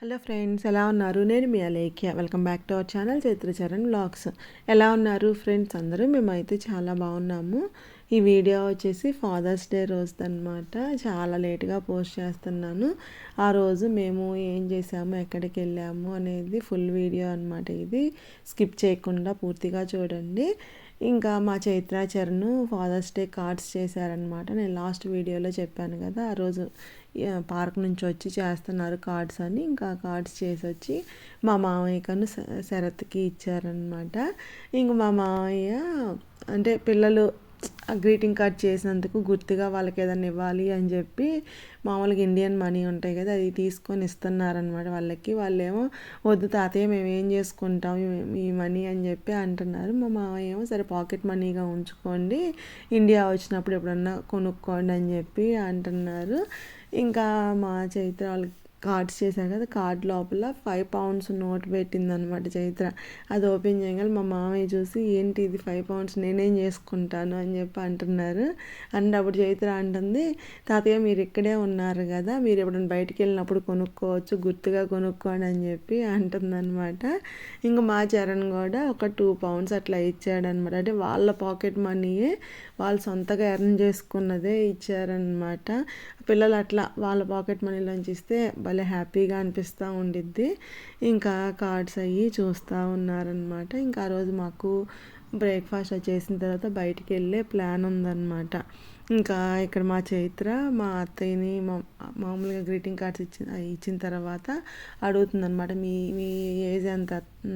Hello friends ఎలా ఉన్నారు? నేను మీ Alekhya. Welcome back to our channel Chaitra Charan blogs ఎలా ఉన్నారు ఫ్రెండ్స్? అందరూ మేమైతే చాలా బాగున్నాము. ఈ వీడియో వచ్చేసి ఫాదర్స్ డే రోజు అనమాట చాలా లేట్గా పోస్ట్ చేస్తున్నాను. ఆ రోజు మేము ఏం చేసాము ఎక్కడికి వెళ్ళాము అనేది ఫుల్ వీడియో అనమాట ఇది. స్కిప్ చేయకుండా పూర్తిగా చూడండి. ఇంకా మా Chaitra Charan Father's Day cards చేశారనమాట నేను లాస్ట్ వీడియోలో చెప్పాను కదా ఆ రోజు పార్క్ నుంచి వచ్చి చేస్తున్నారు కార్డ్స్ అని. ఇంకా కార్డ్స్ చేసి వచ్చి మా మామయ్యకను శరత్కి ఇచ్చారనమాట ఇంక మా మామయ్య అంటే పిల్లలు గ్రీటింగ్ కార్డ్ చేసినందుకు గుర్తుగా వాళ్ళకి ఏదైనా ఇవ్వాలి అని చెప్పి మామూలుగా ఇండియన్ మనీ ఉంటాయి కదా అది తీసుకొని ఇస్తున్నారనమాట వాళ్ళకి. వాళ్ళేమో వద్దు తాతయ్య మేము ఏం చేసుకుంటాం? ఈ- ఈ మనీ అని చెప్పి అంటున్నారు. మా మామయ్య ఏమో సరే పాకెట్ మనీగా ఉంచుకోండి ఇండియా వచ్చినప్పుడు ఎప్పుడన్నా కొనుక్కోండి అని చెప్పి అంటున్నారు. ఇంకా మా చైత్ర వాళ్ళకి కార్డ్స్ చేశారు కదా కార్డ్ లోపల ఫైవ్ పౌండ్స్ నోట్ పెట్టిందనమాట చైత్ర. అది ఓపెన్ చేయగల మా మామయ్య చూసి ఏంటి ఇది ఫైవ్ పౌండ్స్ నేనేం చేసుకుంటాను? అని చెప్పి అంటున్నారు. అండ్ అప్పుడు చైత్ర అంటుంది తాతయ్య మీరు ఇక్కడే ఉన్నారు కదా మీరు ఎప్పుడైనా బయటికి వెళ్ళినప్పుడు కొనుక్కోవచ్చు గుర్తుగా కొనుక్కోండి అని చెప్పి అంటుందన్నమాట. ఇంకా మా చరణ్ కూడా ఒక టూ పౌండ్స్ అట్లా ఇచ్చాడనమాట అంటే వాళ్ళ పాకెట్ మనీయే వాళ్ళు సొంతగా ఎర్న్ చేసుకున్నదే ఇచ్చారనమాట పిల్లలు అట్లా వాళ్ళ పాకెట్ మనీలోంచి ఇస్తే భలే హ్యాపీగా అనిపిస్తూ ఉండిద్ది. ఇంకా కార్డ్స్ అయ్యి చూస్తూ ఉన్నారనమాట ఇంకా ఆ రోజు మాకు బ్రేక్ఫాస్ట్ చేసిన తర్వాత బయటికి వెళ్ళే ప్లాన్ ఉందన్నమాట. ఇంకా ఇక్కడ మా చైత్ర మా అత్తయ్యని మా మామూలుగా గ్రీటింగ్ కార్డ్స్ ఇచ్చిన ఇచ్చిన తర్వాత అడుగుతుందన్నమాట. మీ మీ ఏజ్ ఎంత?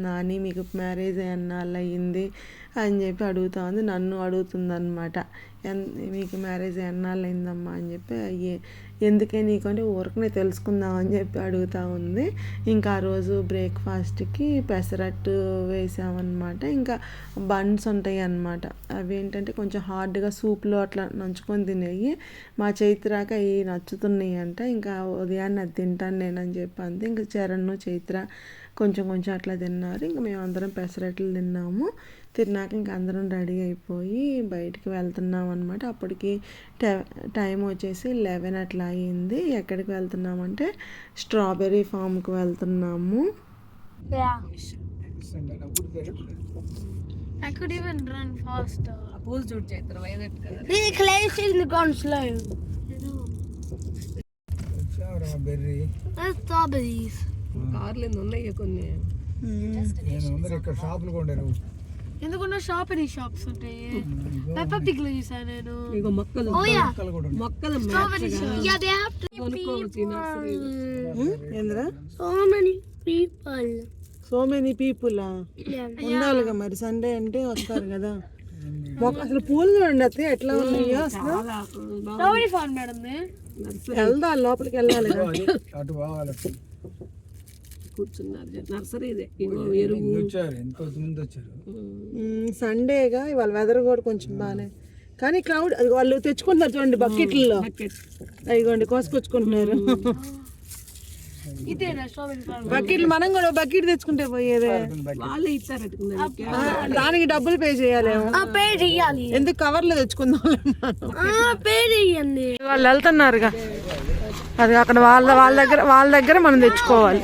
నాని మీకు మ్యారేజ్ అన్నాళ్ళు అయ్యింది అని చెప్పి అడుగుతా ఉంది. నన్ను అడుగుతుందనమాట ఎన్ మీకు మ్యారేజ్ ఎన్నాళ్ళు అయిందమ్మా అని చెప్పి అయ్యే ఎందుకే నీకు అంటే ఊరకనే తెలుసుకుందాం అని చెప్పి అడుగుతా ఉంది. ఇంకా ఆ రోజు బ్రేక్ఫాస్ట్కి పెసరట్టు వేసామన్నమాట. ఇంకా బన్స్ ఉంటాయి అన్నమాట అవి ఏంటంటే కొంచెం హార్డ్గా సూప్లో అట్లా నంచుకొని తినేవి మా చైత్రాక అవి నచ్చుతున్నాయి అంట ఇంకా ఉదయాన్నే అది తింటాను నేనని చెప్పి అంతే ఇంకా చరణ్ చైత్ర కొంచెం కొంచెం అట్లా తిన్నారు ఇంకా మేము అందరం పెసరట్లు తిన్నాము తిన్నాక ఇంకా అందరం రెడీ అయిపోయి బయటికి వెళ్తున్నాం అనమాట అప్పటికి టై- టైం వచ్చేసి లెవెన్ అట్లా అయ్యింది ఎక్కడికి వెళ్తున్నామంటే స్ట్రాబెర్రీ ఫామ్కి వెళ్తున్నాము Yeah. I could even run faster. పూలు చూడు Chaitra violet colour The clay is gone slow. వచ్చావురా బెర్రీ There's strawberries. కార్లు ఎన్ని ఉన్నాయి కొన్ని నేను అందరు ఇక్కడ షాపులు కొండారు ఎందుకున్న షాపింగ్ షాప్స్ ఉంటాయి పెప్పర్ పిక్లు చూసాను నేను. ఇగో మొక్కలు. ఏంద్రా. So many people Yeah. ఉండాలిగా మరి. సండే అంటే వస్తారు కదా. మొక్క అసలు పూలు చూడండి ఎట్లా ఉన్నాయో అసలు? వెళ్దా లోపలికి వెళ్ళాలి అటు కూర్చున్నారు నర్సరీ ఇదే. ఇగో ఎరువు. సండేగా ఇవాళ వెదర్ కూడా కొంచెం బాగానే కానీ క్రౌడ్ అది వాళ్ళు తెచ్చుకుంటున్నారు చూడండి బకెట్లలో. బకెట్. అదిగోండి కోసుకొచ్చుకుంటున్నారు. బకెట్లు మనం కూడా బకెట్ తెచ్చుకుంటే పోయేదే. వాళ్ళే ఇచ్చారు దానికి డబ్బులు పే చేయాలేమో పే చెయ్యాలి ఎందుకు కవర్లు తెచ్చుకుందాం పే చెయ్యండి వాళ్ళు వెళ్తున్నారుగా. అది అక్కడ వాళ్ళ వాళ్ళ దగ్గర వాళ్ళ దగ్గర మనం తెచ్చుకోవాలి.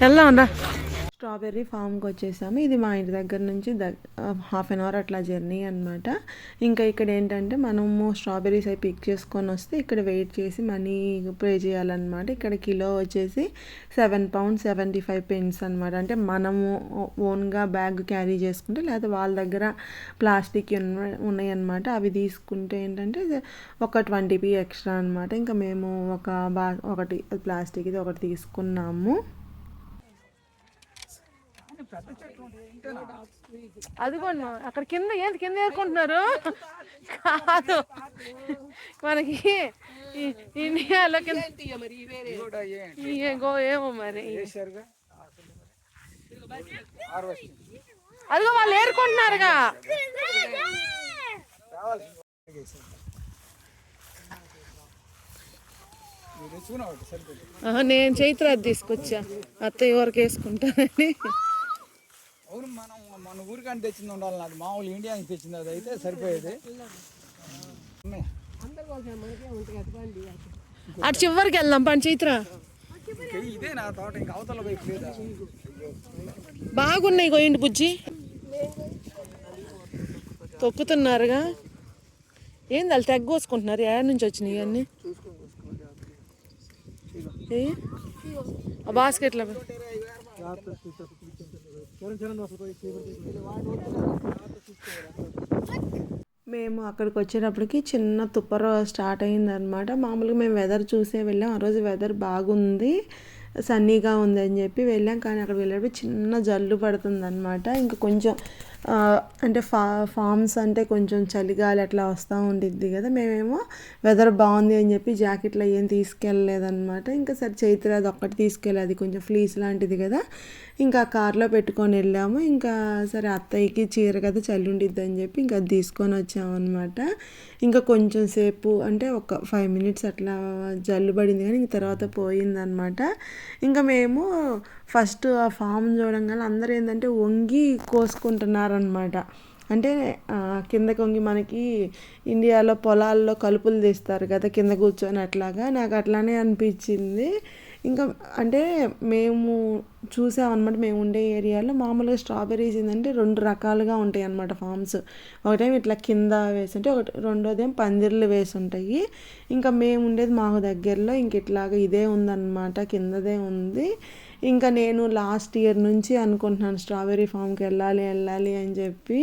వెళ్దాం రా. స్ట్రాబెర్రీ ఫామ్కి వచ్చేసాము. ఇది మా ఇంటి దగ్గర నుంచి హాఫ్ అన్ అవర్ అట్లా జర్నీ అనమాట ఇంకా ఇక్కడ ఏంటంటే మనము స్ట్రాబెర్రీస్ అవి పిక్ చేసుకొని వస్తే ఇక్కడ వెయిట్ చేసి మనీ పే చేయాలన్నమాట. ఇక్కడ కిలో వచ్చేసి seven pound seventy five pence అనమాట అంటే మనము ఓన్గా బ్యాగ్ క్యారీ చేసుకుంటే లేకపోతే వాళ్ళ దగ్గర ప్లాస్టిక్ ఉన్నాయన్నమాట. అవి తీసుకుంటే ఏంటంటే ఒక ట్వంటీ పీ ఎక్స్ట్రా అనమాట ఇంకా మేము ఒక బా ఒకటి ప్లాస్టిక్ ఇది ఒకటి తీసుకున్నాము. అదిగోండి అక్కడ కింద ఏంటి కింద ఏరుకుంటున్నారు? కాదు. మనకి ఇండియాలో కింద ఏమో మరి. అదిగో వాళ్ళు ఏరుకుంటున్నారుగా. నేను చైత్ర అది తీసుకొచ్చా. అత్తయ్య వరకు వేసుకుంటానని అవును మనం మన ఊరికంటే తెచ్చింది ఉండాలి. అది మామూలు ఇండియాకి తెచ్చింది అది అయితే సరిపోయేది. అటు చివరికి వెళ్దాం పని చైత్ర ఇదే నా తోట ఇంకా అవతల బాగున్నాయి గోయిండి బుజ్జి? తొక్కుతున్నారుగా. ఏంది వాళ్ళు తెగ కోసుకుంటున్నారు? ఏడ నుంచి వచ్చినాయి? ఆ బాస్కెట్లో మేము అక్కడికి వచ్చేటప్పటికి చిన్న తుప్పర స్టార్ట్ అయిందనమాట మామూలుగా మేము వెదర్ చూసే వెళ్ళాం. ఆ రోజు వెదర్ బాగుంది. సన్నీగా ఉంది అని చెప్పి వెళ్ళాం. కానీ అక్కడ వెళ్ళేటప్పుడు చిన్న జల్లు పడుతుంది అనమాట ఇంకా కొంచెం అంటే ఫా ఫామ్స్ అంటే కొంచెం చలిగాలి అట్లా వస్తూ ఉండిద్ది కదా. మేమేమో వెదర్ బాగుంది అని చెప్పి జాకెట్లో ఏం తీసుకెళ్ళలేదన్నమాట. ఇంకా సరే చైత్ర అది ఒక్కటి తీసుకెళ్ళేది కొంచెం ఫ్లీస్ లాంటిది కదా. ఇంకా కార్లో పెట్టుకొని వెళ్ళాము. ఇంకా సరే అత్తయ్యకి చీర కదా చలి ఉండిద్ది అని చెప్పి ఇంకా అది తీసుకొని వచ్చామన్నమాట. ఇంకా కొంచెం సేపు అంటే ఒక ఫైవ్ మినిట్స్ అట్లా జల్లు పడింది కానీ ఇంక తర్వాత పోయిందనమాట ఇంకా మేము ఫస్ట్ ఆ ఫామ్ చూడంగానే అందరూ ఏంటంటే వంగి కోసుకుంటున్నారు అనమాట అంటే కింద కొంగి మనకి ఇండియాలో పొలాల్లో కలుపులు తీస్తారు కదా కింద కూర్చొని అట్లాగా. నాకు అట్లానే అనిపించింది. ఇంకా అంటే మేము చూసామన్నమాట మేము ఉండే ఏరియాలో. మామూలుగా స్ట్రాబెర్రీస్ ఏంటంటే రెండు రకాలుగా ఉంటాయి అన్నమాట ఫామ్స్ ఒకటేమో ఇట్లా కింద వేసి ఉంటే ఒకటి రెండోదేమో పందిర్లు వేసి ఉంటాయి ఇంకా మేము ఉండేది మాకు దగ్గరలో ఇంక ఇట్లాగా ఇదే ఉందన్నమాట కిందదే ఉంది. ఇంకా నేను లాస్ట్ ఇయర్ నుంచి అనుకుంటున్నాను స్ట్రాబెర్రీ ఫామ్కి వెళ్ళాలి వెళ్ళాలి అని చెప్పి.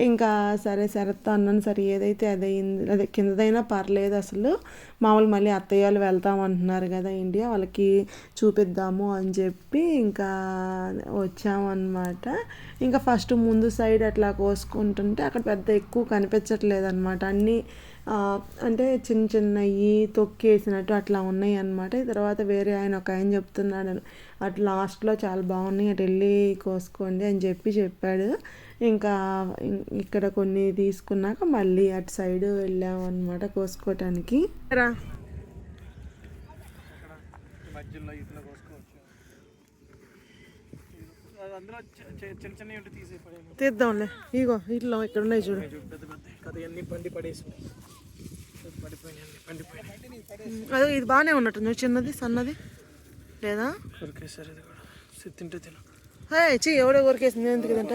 ఇంకా సరే శరత్తో అన్నాను సరే ఏదైతే అదయింది అదే కిందదైనా పర్లేదు అసలు. మామూలు మళ్ళీ అత్తయ్య వాళ్ళు వెళ్తామంటున్నారు కదా ఇండియా వాళ్ళకి చూపిద్దాము అని చెప్పి ఇంకా వచ్చామన్నమాట. ఇంకా ఫస్ట్ ముందు సైడ్ అట్లా కోసుకుంటుంటే అక్కడ పెద్ద ఎక్కువ కనిపించట్లేదు అనమాట అన్నీ అంటే చిన్న చిన్నవి తొక్కేసినట్టు అట్లా ఉన్నాయి అనమాట తర్వాత వేరే ఆయన ఒక ఆయన చెప్తున్నాడు అటు లాస్ట్లో చాలా బాగున్నాయి అటు వెళ్ళి కోసుకోండి అని చెప్పి చెప్పాడు. ఇంకా ఇక్కడ కొన్ని తీసుకున్నాక మళ్ళీ అటు సైడ్ వెళ్ళామన్నమాట కోసుకోవటానికి రా. మధ్యలో ఇట్లా కోసుకోవచ్చు అందులో చిన్న చిన్నవి ఉంటే తీసే పడేమో తీద్దాంలే. ఇగో ఇట్లా ఇక్కడ ఉన్నాయి చూడు. పెద్ద పెద్ద పండి పడేసి అదే ఇది బాగానే ఉన్నట్టుంది చిన్నది సన్నది లేదా? కొరికేసారు ఇది కూడా. సి- తింటే తిన. హే చీ ఎవడో కొరికేసింది? ఎందుకు ఇదంట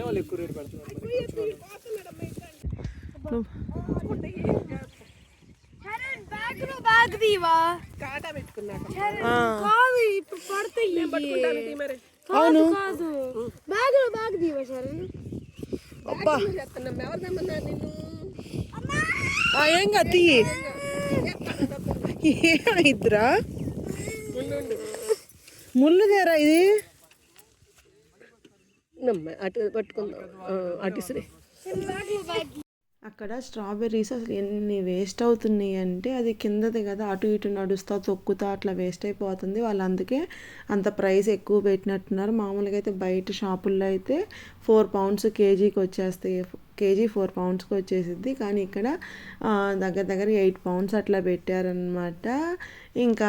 వాళ్ళు ఎక్కువ రేటు పెడుతున్నారు మరి కొంచెం వాళ్ళు. చరణ్ బ్యాగ్ దీవా కాటా పెట్టుకున్నాక. కాదు ఇప్పుడు పడతాయి. పట్టుకుంటాను మరి. కాదు కాదు. బ్యాగ్లో బ్యాగ్ దీవా చరణ్ అబ్బా. చేస్తున్నాం. ఎవరు తెమ్మన్నారు నిన్ను? ఆ, ఏం కాదు తీయి ఏమైద్దిరా ముళ్ళు తీరా ఇది? నమ్మ అటు పట్టుకుందాం. అటు ఇసిరి. అక్కడ స్ట్రాబెర్రీస్ అసలు ఎన్ని వేస్ట్ అవుతున్నాయి అంటే అది కిందది కదా అటు ఇటు నడుస్తా తొక్కుతా అట్లా వేస్ట్ అయిపోతుంది. వాళ్ళు అందుకే అంత ప్రైస్ ఎక్కువ పెట్టినట్టున్నారు. మామూలుగా అయితే బయట షాపుల్లో అయితే ఫోర్ పౌండ్స్ కేజీకి వచ్చేస్తాయి. కేజీ ఫోర్ పౌండ్స్కి వచ్చేసిద్ది. కానీ ఇక్కడ దగ్గర దగ్గర ఎయిట్ పౌండ్స్ అట్లా పెట్టారనమాట ఇంకా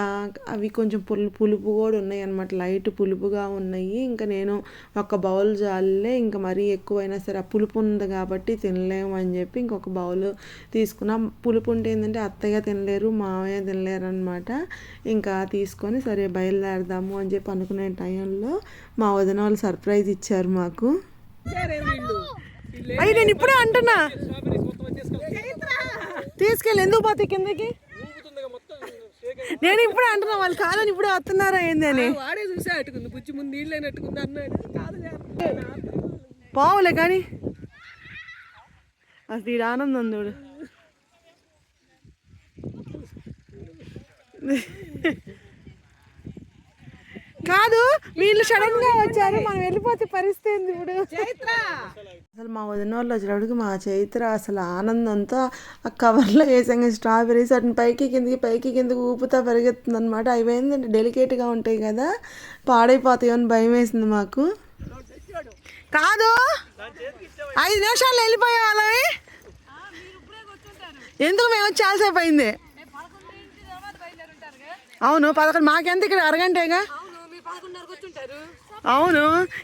అవి కొంచెం పులు పులుపు కూడా ఉన్నాయి అనమాట లైట్ పులుపుగా ఉన్నాయి. ఇంకా నేను ఒక బౌల్ జాలే ఇంకా మరీ ఎక్కువైనా సరే ఆ పులుపు ఉంది కాబట్టి తినలేము అని చెప్పి ఇంకొక బౌల్ తీసుకున్నాం. పులుపు ఉంటే ఏంటంటే అత్తయ్య తినలేరు మామయ్య తినలేరు అనమాట ఇంకా తీసుకొని సరే బయలుదేరదాము అని చెప్పి అనుకునే టైంలో మా వదిన వాళ్ళు సర్ప్రైజ్ ఇచ్చారు మాకు. అయ్యి నేను ఇప్పుడే అంటున్నా. తీసుకెళ్ళి ఎందుకు పోతే కిందకి? నేను ఇప్పుడే అంటున్నా వాళ్ళు కాదని ఇప్పుడే వస్తున్నారా ఏంది అని. వాడే చూసా అట్టుకుంది బుజ్జి ముందు నీళ్ళు అట్టుకుంది అన్నాడు. పోవులే కానీ. అసలు ఈడ ఆనందం చూడు. కాదు వీళ్ళు సడన్గా వచ్చారు మనం వెళ్ళిపోతే పరిస్థితి ఇప్పుడు చైత్ర! అసలు మా వదిన వాళ్ళు వచ్చేటప్పటికి మా చైత్ర అసలు ఆనందంతో ఆ కవర్లో వేసాక స్ట్రాబెరీస్ అటు పైకి కిందికి పైకి కిందికి ఊపుతా పెరుగుతుంది అనమాట అవి ఏంటంటే డెలికేట్గా ఉంటాయి కదా. పాడైపోతాయి అని భయం వేసింది మాకు. కాదు! ఐదు నిమిషాలు వెళ్ళిపోయే వాళ్ళవి ఎందుకు మేము వచ్చి చాలాసేపు అయింది? అవును పదకొండు మాకెంత ఇక్కడ అరగంటేగా? అవును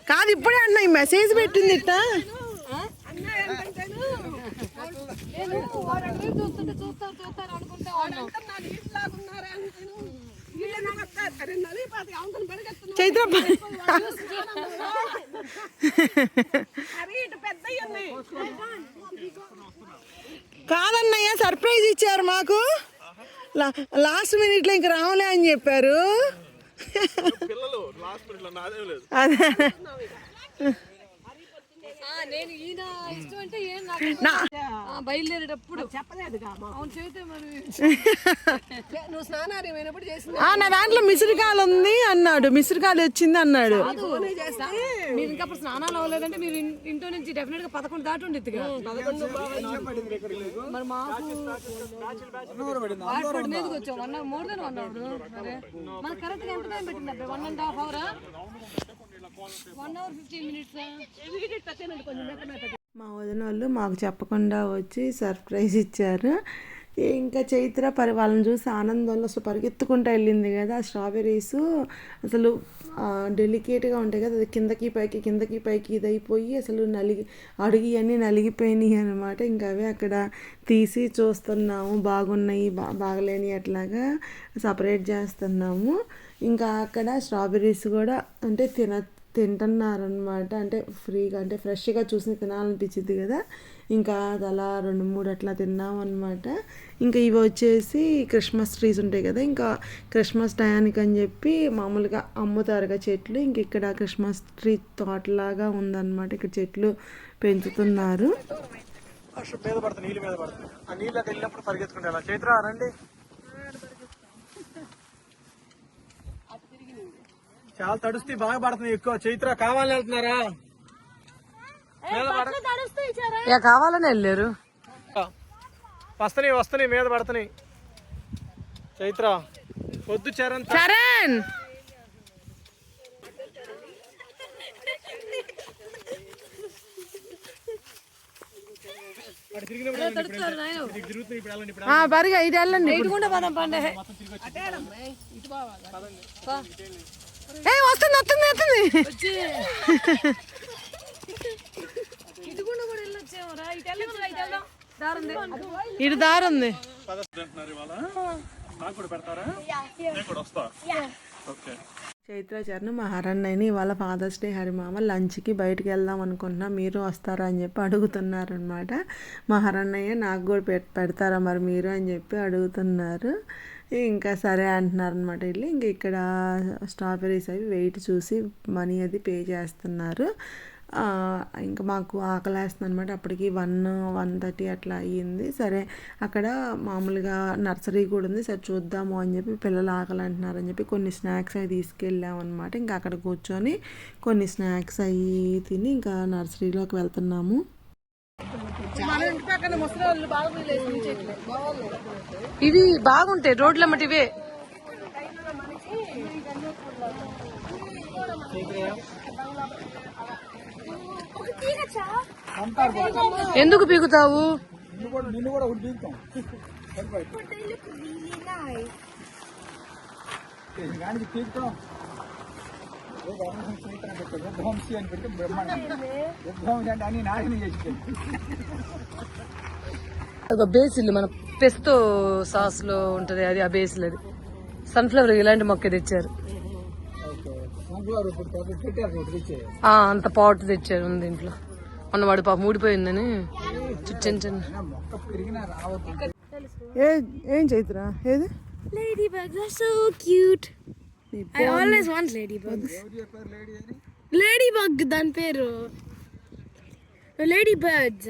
కాదు ఇప్పుడే అన్న ఈ మెసేజ్ పెట్టింది ఇట్ట చూస్తుంటే చూస్తారు చూస్తారు అనుకుంటా. చైత్ర. కాదన్నయ్య సర్ప్రైజ్ ఇచ్చారు మాకు. లా- లాస్ట్ మినిట్లో ఇంక రావులే అని చెప్పారు. అదే. నేను ఈయన ఇష్టం అంటే ఏం నాకు ఆ, బయలుదేరేటప్పుడు. చెప్పలేదుగా మా. అవును చేస్తే మరి. నువ్వు స్నానాలు ఏమైనప్పుడు చేసింది. ఆ, నా దాంట్లో మిసిరికాయలు ఉంది అన్నాడు మిసిరికాయలు వచ్చింది అన్నాడు. మీరు ఇంకా అప్పుడు స్నానాలు అవ్వలేదంటే మీరు ఇంట్లో నుంచి డెఫినెట్గా పదకొండు దాటి ఉండిద్దిగా. మరి మాకు వచ్చాం one hour more than one hour మనకు కరెక్ట్గా ఎంత టైం పెట్టింది వన్ అండ్ హాఫ్ అవరా వన్ అవర్ ఫిఫ్టీన్ మినిట్స్ మా వదిన వాళ్ళు మాకు చెప్పకుండా వచ్చి సర్ప్రైజ్ ఇచ్చారు. ఇంకా చైత్ర పరి వాళ్ళని చూసి ఆనందంలో అసలు పరిగెత్తుకుంటూ వెళ్ళింది కదా ఆ స్ట్రాబెర్రీస్ అసలు డెలికేట్గా ఉంటాయి కదా అది కిందకి పైకి కిందకి పైకి ఇదైపోయి అసలు నలిగి అడిగి అన్నీ నలిగిపోయినాయి అనమాట ఇంకా అవి అక్కడ తీసి చూస్తున్నాము బాగున్నాయి బా బాగలేని అట్లాగా సపరేట్ చేస్తున్నాము. ఇంకా అక్కడ స్ట్రాబెర్రీస్ కూడా అంటే తిన తింటున్నారనమాట అంటే ఫ్రీగా అంటే ఫ్రెష్గా చూసి తినాలనిపించింది కదా. ఇంకా అది అలా రెండు మూడు అట్లా తిన్నాం అనమాట ఇంకా ఇవి వచ్చేసి క్రిస్మస్ ట్రీస్ ఉంటాయి కదా. ఇంకా క్రిస్మస్ టయానికి అని చెప్పి మామూలుగా అమ్ముతారుగా చెట్లు. ఇంక ఇక్కడ క్రిస్మస్ ట్రీ తోటలాగా ఉందన్నమాట. ఇక్కడ చెట్లు పెంచుతున్నారు. మీద పడుతుంది నీళ్ళు మీద పడుతుంది. ఆ నీళ్ళు వెళ్ళినప్పుడు పరిగెత్తుకుంటే అలా చైత్ర రండి. చాలా తడుస్తే బాగా పడుతుంది ఎక్కువ. చైత్ర కావాలని వెళ్తున్నారా? కావాలని వెళ్ళారు. వస్తున్నాయి వస్తున్నాయి మీద పడుతున్నాయి. చైత్ర వద్దు చరణ్ చరణ్! బరిగా ఇది వెళ్ళండి ఇటుకుండా పదం పండే ఏ వస్తుంది వస్తుంది వస్తుంది. ఇటు దారి ఉంది అంటున్నారు ఇవాళ. నాకు కూడా పెడతారా? నేను కూడా వస్తా. ఓకే. చైత్ర చరణ్ మా హరన్నయ్యని ఇవాళ ఫాదర్స్ డే హరిమామ లంచ్కి బయటికి వెళ్దాం అనుకుంటున్నా. మీరు వస్తారా అని చెప్పి అడుగుతున్నారు అనమాట మా హరన్నయ్య నాకు కూడా పెడతారా మరి మీరు అని చెప్పి అడుగుతున్నారు. ఇంకా సరే అంటున్నారు అనమాట వెళ్ళి. ఇంక ఇక్కడ స్ట్రాబెరీస్ అవి వెయిట్ చూసి మనీ అది పే చేస్తున్నారు. ఇంకా మాకు ఆకలేస్తుంది అనమాట అప్పటికి వన్ వన్ థర్టీ అట్లా అయ్యింది. సరే అక్కడ మామూలుగా నర్సరీ కూడా ఉంది. సరే చూద్దాము అని చెప్పి పిల్లలు ఆకలి అంటున్నారు అని చెప్పి కొన్ని స్నాక్స్ అవి తీసుకెళ్ళాం అనమాట ఇంకా అక్కడ కూర్చొని కొన్ని స్నాక్స్ అవి తిని ఇంకా నర్సరీలోకి వెళ్తున్నాము. ముసలి వాళ్ళు బాగా ఇవి బాగుంటాయి రోడ్ల మట్టి ఇవే ఎందుకు పీకుతావు? నిన్ను కూడా ఒకటి దిగుతాం దానికి తీర్థం విధ్వంసి అని పెడితే బ్రహ్మాండం విధ్వంసి అంటే అన్ని నాశనం చేసి బేసిల్ మన పెస్తో సాస్లో ఉంటది అది ఆ బేసిల్ అది. సన్ఫ్లవర్ ఇలాంటి మొక్క తెచ్చారు. అంత పాట్ తెచ్చారు ఉంది ఇంట్లో. మొన్న వాడు పాప ఊడిపోయిందని చిన్న చిన్న. ఏ ఏం చైత్ర? ఏది? Ladybugs so cute. I always want ladybugs. Ladybug దాని పేరు Ladybirds.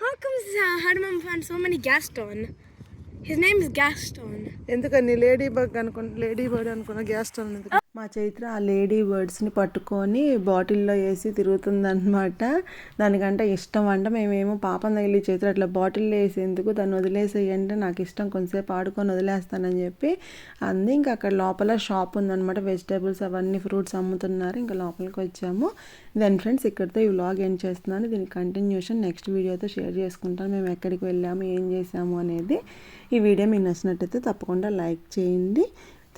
How comes uh, Hanuman found so many Gaston? His name is Gaston. ఎందుకని లేడీ బగ్ అనుకున్న లేడీ బర్డ్ అనుకున్న గ్యాస్ స్టవ్ ఎందుకు మా చైత్ర ఆ లేడీ బర్డ్స్ని పట్టుకొని బాటిల్లో వేసి తిరుగుతుందన్నమాట. దానికంటే ఇష్టం అంట. మేమేమో పాపం తగిలి చైత్ర అట్లా బాటిల్లో వేసేందుకు దాన్ని వదిలేసేయంటే నాకు ఇష్టం కొంతసేపు ఆడుకొని వదిలేస్తానని చెప్పి అంది. ఇంకా అక్కడ లోపల షాప్ ఉందన్నమాట. వెజిటేబుల్స్ అవన్నీ ఫ్రూట్స్ అమ్ముతున్నారు. ఇంకా లోపలికి వచ్చాము. దెన్ ఫ్రెండ్స్ ఇక్కడితో ఈ వ్లాగ్ ఎండ్ చేస్తున్నాను. దీని కంటిన్యూషన్ నెక్స్ట్ వీడియోతో షేర్ చేసుకుంటాను. మేము ఎక్కడికి వెళ్ళాము ఏం చేసాము అనేది ఈ వీడియో మీకు నచ్చినట్టయితే తప్పకుండా లైక్ చేయండి.